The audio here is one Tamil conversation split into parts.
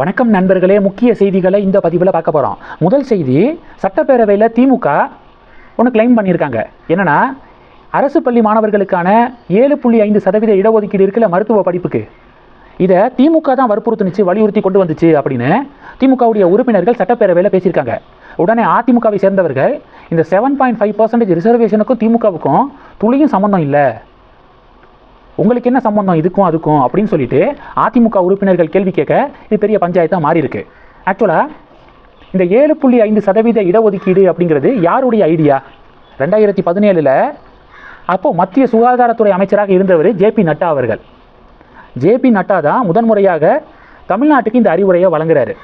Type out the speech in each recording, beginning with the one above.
வணக்கம் நண்பர்களே முக்கிய செய்திகளை இந்த பதிவில் பார்க்க போகிறோம் முதல் செய்தி சட்டப்பேரவையில் திமுக ஒன்று கிளைம் பண்ணியிருக்காங்க. என்னென்னா அரசு பள்ளி மாணவர்களுக்கான ஏழு புள்ளி ஐந்து சதவீத இடஒதுக்கீடு இருக்குல்ல மருத்துவ படிப்புக்கு. இதை திமுக தான் வற்புறுத்துனுச்சு வலியுறுத்தி கொண்டு வந்துச்சு அப்படின்னு திமுகவுடைய உறுப்பினர்கள் சட்டப்பேரவையில் பேசியிருக்காங்க. உடனே அதிமுகவை சேர்ந்தவர்கள் இந்த செவன் பாயிண்ட் ஃபைவ் பர்சன்டேஜ் ரிசர்வேஷனுக்கும் திமுகவுக்கும் துளியும் சம்மந்தம் இல்லை. உங்களுக்கு என்ன சம்பந்தம்? இதுக்கும் அதுக்கும் அப்படின்னு சொல்லிட்டு அதிமுக உறுப்பினர்கள் கேள்வி கேட்க இது பெரிய பஞ்சாயத்தாக மாறி இருக்கு. ஆக்சுவலாக இந்த ஏழு புள்ளி ஐந்து சதவீத இடஒதுக்கீடு அப்படிங்கிறது யாருடைய ஐடியா ரெண்டாயிரத்தி பதினேழில் அப்போது மத்திய சுகாதாரத்துறை அமைச்சராக இருந்தவர் ஜேபி நட்டா அவர்கள். ஜேபி நட்டா தான் முதன்முறையாக தமிழ்நாட்டுக்கு இந்த அறிவுரையை வழங்குறாரு.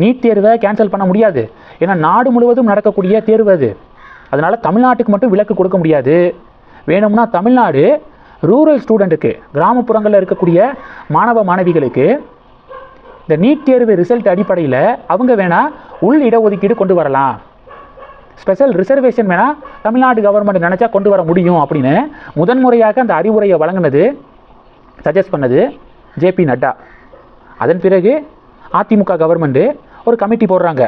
நீட் தேர்வை கேன்சல் பண்ண முடியாது. ஏன்னா நாடு முழுவதும் நடக்கக்கூடிய தேர்வு அது. அதனால் தமிழ்நாட்டுக்கு மட்டும் விலக்கு கொடுக்க முடியாது. வேணும்னா தமிழ்நாடு ரூரல் ஸ்டூடெண்ட்டுக்கு கிராமப்புறங்களில் இருக்கக்கூடிய மாணவ மாணவிகளுக்கு இந்த நீட் தேர்வு ரிசல்ட் அடிப்படையில் அவங்க வேணால் உள் இடஒதுக்கீடு கொண்டு வரலாம். ஸ்பெஷல் ரிசர்வேஷன் வேணால் தமிழ்நாடு கவர்மெண்ட் நினச்சா கொண்டு வர முடியும் அப்படின்னு முதன்முறையாக அந்த அறிவுரையை வழங்கினது சஜஸ்ட் பண்ணது ஜேபி நட்டா அதன் பிறகு அதிமுக கவர்மெண்ட்டு ஒரு கமிட்டி போடுறாங்க.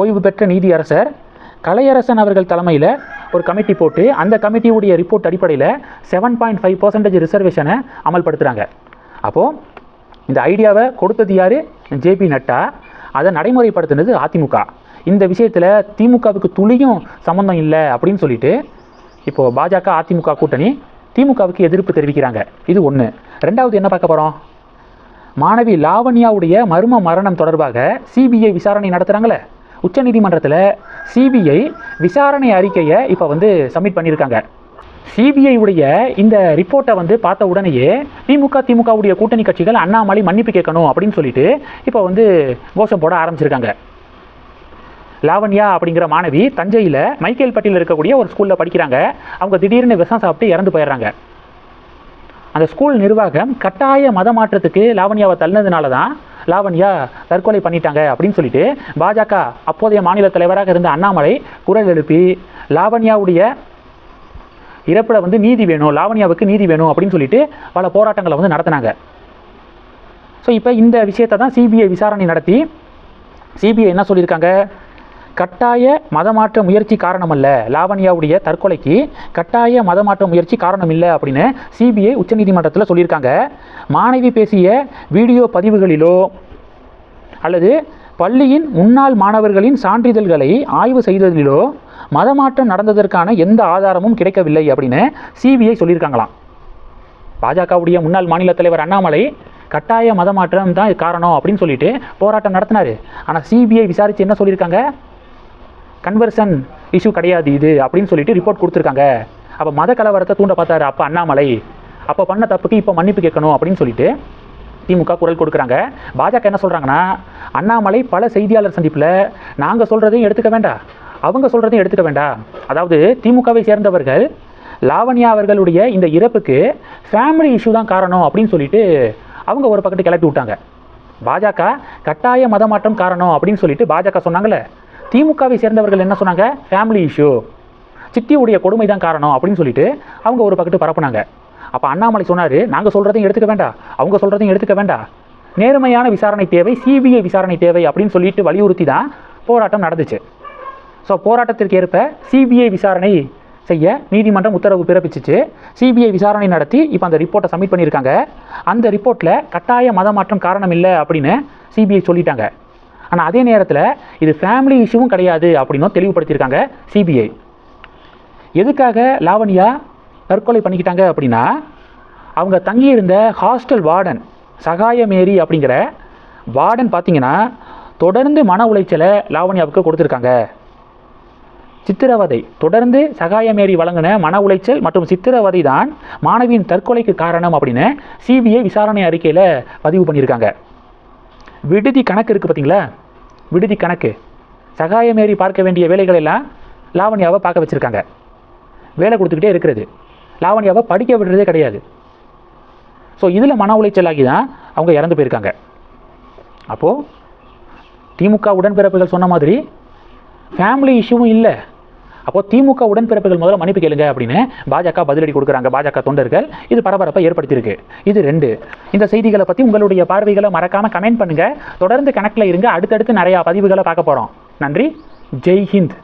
ஓய்வு பெற்ற நீதியரசர் கலையரசன் அவர்கள் தலைமையில் ஒரு கமிட்டி போட்டு அந்த கமிட்டியுடைய ரிப்போர்ட் அடிப்படையில் செவன் பாயிண்ட் ஃபைவ் பர்சன்டேஜ் ரிசர்வேஷனை அமல்படுத்துகிறாங்க அப்போது இந்த ஐடியாவை கொடுத்தது யார்? ஜேபி நட்டா. அதை நடைமுறைப்படுத்தினது அதிமுக. இந்த விஷயத்தில் திமுகவுக்கு துளியும் சம்மந்தம் இல்லை அப்படின்னு சொல்லிட்டு இப்போது பாஜக அதிமுக கூட்டணி திமுகவுக்கு எதிர்ப்பு தெரிவிக்கிறாங்க. இது ஒன்று ரெண்டாவது என்ன பார்க்க போகிறோம் மாணவி லாவண்யாவுடைய மர்ம மரணம் தொடர்பாக சிபிஐ விசாரணை நடத்துகிறாங்களே உச்சநீதிமன்றத்தில் சிபிஐ விசாரணை அறிக்கையை இப்போ வந்து சப்மிட் பண்ணியிருக்காங்க சிபிஐ உடைய இந்த ரிப்போர்ட்டை வந்து பார்த்த உடனேயே திமுக திமுகவுடைய கூட்டணி கட்சிகள் அண்ணாமலை மன்னிப்பு கேட்கணும் அப்படின்னு சொல்லிட்டு இப்போ வந்து கோஷம் போட ஆரம்பிச்சிருக்காங்க. லாவண்யா அப்படிங்கிற மாணவி தஞ்சையில் மைக்கேல் பட்டியில் இருக்கக்கூடிய ஒரு ஸ்கூலில் படிக்கிறாங்க. அவங்க திடீர்னு விஷம் சாப்பிட்டு இறந்து போயிடுறாங்க. அந்த ஸ்கூல் நிர்வாகம் கட்டாய மத மாற்றத்துக்கு லாவண்யாவை தள்ளினதுனால தான் லாவண்யா தற்கொலை பண்ணிட்டாங்க அப்படின்னு சொல்லிட்டு பாஜக அப்போதைய மாநில தலைவராக இருந்த அண்ணாமலை குரல் எழுப்பி லாவண்யாவுடைய இறப்பில் வந்து நீதி வேணும் லாவண்யாவுக்கு நீதி வேணும் அப்படின்னு சொல்லிட்டு பல போராட்டங்களை வந்து நடத்தினாங்க. ஸோ இப்போ இந்த விஷயத்தை தான் சிபிஐ விசாரணை நடத்தி. சிபிஐ என்ன சொல்லியிருக்காங்க? கட்டாய மதமாற்ற முயற்சி காரணம் அல்ல லாவண்யாவுடைய தற்கொலைக்கு கட்டாய மதமாற்ற முயற்சி காரணம் இல்லை அப்படின்னு சிபிஐ உச்சநீதிமன்றத்தில் சொல்லியிருக்காங்க. மாணவி பேசிய வீடியோ பதிவுகளிலோ அல்லது பள்ளியின் முன்னாள் மாணவர்களின் சான்றிதழ்களை ஆய்வு செய்ததிலோ மதமாற்றம் நடந்ததற்கான எந்த ஆதாரமும் கிடைக்கவில்லை அப்படின்னு சிபிஐ சொல்லியிருக்காங்களாம். பாஜகவுடைய முன்னாள் மாநில தலைவர் அண்ணாமலை கட்டாய மதமாற்றம் தான் காரணம் அப்படின்னு சொல்லிட்டு போராட்டம் நடத்தினார். ஆனால் சிபிஐ விசாரித்து என்ன சொல்லியிருக்காங்க? கன்வர்ஷன் இஷ்யூ கிடையாது இது அப்படின்னு சொல்லிட்டு ரிப்போர்ட் கொடுத்துருக்காங்க. அப்போ மத கலவரத்தை தூண்ட பார்த்தாரு அப்போ அண்ணாமலை. அப்போ பண்ண தப்புக்கு இப்போ மன்னிப்பு கேட்கணும் அப்படின்னு சொல்லிட்டு திமுக குரல் கொடுக்குறாங்க. பாஜக என்ன சொல்கிறாங்கன்னா அண்ணாமலை பல செய்தியாளர் சந்திப்பில் நாங்கள் சொல்கிறதையும் எடுத்துக்க வேண்டாம் அவங்க சொல்கிறதையும் எடுத்துக்க வேண்டாம் அதாவது திமுகவை சேர்ந்தவர்கள் லாவண்யா அவர்களுடைய இந்த இறப்புக்கு ஃபேமிலி இஷ்யூ தான் காரணம் அப்படின்னு சொல்லிட்டு அவங்க ஒரு பக்கத்து கிளப்பி விட்டாங்க. பாஜக கட்டாய மதமாற்றம் காரணம் அப்படின்னு சொல்லிட்டு பாஜக சொன்னாங்களே திமுகவை சேர்ந்தவர்கள் என்ன சொன்னாங்க? ஃபேமிலி இஷ்யூ சித்தியுடைய கொடுமை தான் காரணம் அப்படின்னு சொல்லிட்டு அவங்க ஒரு பக்கத்து பரப்புனாங்க. அப்போ அண்ணாமலை சொன்னார் நாங்கள் சொல்கிறதையும் எடுத்துக்க வேண்டாம். அவங்க சொல்கிறதையும் எடுத்துக்க வேண்டாம். நேர்மையான விசாரணை தேவை சிபிஐ விசாரணை தேவை அப்படின்னு சொல்லிட்டு வலியுறுத்தி தான் போராட்டம் நடந்துச்சு. ஸோ போராட்டத்திற்கு ஏற்ப சிபிஐ விசாரணை செய்ய நீதிமன்றம் உத்தரவு பிறப்பிச்சிச்சு. சிபிஐ விசாரணை நடத்தி இப்போ அந்த ரிப்போர்ட்டை சப்மிட் பண்ணியிருக்காங்க. அந்த ரிப்போர்ட்டில் கட்டாய மதமாற்றம் காரணம் இல்லை அப்படின்னு சிபிஐ சொல்லிட்டாங்க. ஆனால் அதே நேரத்தில் இது ஃபேமிலி இஷ்யூவும் கிடையாது அப்படின்னும் தெளிவுபடுத்தியிருக்காங்க சிபிஐ எதுக்காக லாவண்யா தற்கொலை பண்ணிக்கிட்டாங்க அப்படின்னா அவங்க தங்கியிருந்த ஹாஸ்டல் வார்டன் சகாயமேரி அப்படிங்கிற வார்டன் பார்த்தீங்கன்னா தொடர்ந்து மன உளைச்சலை லாவண்யாவுக்கு கொடுத்துருக்காங்க. சித்திரவதை தொடர்ந்து சகாயமேரி வழங்கின மன உளைச்சல் மற்றும் சித்திரவதை தான் மாணவியின் தற்கொலைக்கு காரணம் அப்படின்னு சிபிஐ விசாரணை அறிக்கையில் பதிவு பண்ணியிருக்காங்க. விடுதி கணக்கு இருக்குது பார்த்தீங்களா விடுதி கணக்கு. சகாயமேறி பார்க்க வேண்டிய வேலைகளெல்லாம் லாவண்யாவை பார்க்க வச்சுருக்காங்க. வேலை கொடுத்துக்கிட்டே இருக்கிறது. லாவண்யாவை படிக்க விடுறதே கிடையாது. ஸோ இதில் மன உளைச்சலாகி தான் அவங்க இறந்து போயிருக்காங்க. அப்போது திமுக உடன்பிறப்புகள் சொன்ன மாதிரி ஃபேமிலி இஷ்யூவும் இல்லை. அப்போ திமுக உடன்பிறப்புகள் முதல்ல மன்னிப்பு கேளுங்க அப்படின்னு பாஜக பதிலடி கொடுக்குறாங்க. பாஜக தொண்டர்கள். இது பரபரப்பை ஏற்படுத்தியிருக்கு. இது ரெண்டு. இந்த செய்திகளை பற்றி உங்களுடைய பார்வைகளை மறக்காம கமெண்ட் பண்ணுங்க. தொடர்ந்து கணக்கில் இருங்க. அடுத்தடுத்து நிறையா பதிவுகளை பார்க்க போகிறோம் நன்றி. ஜெய் ஹிந்த்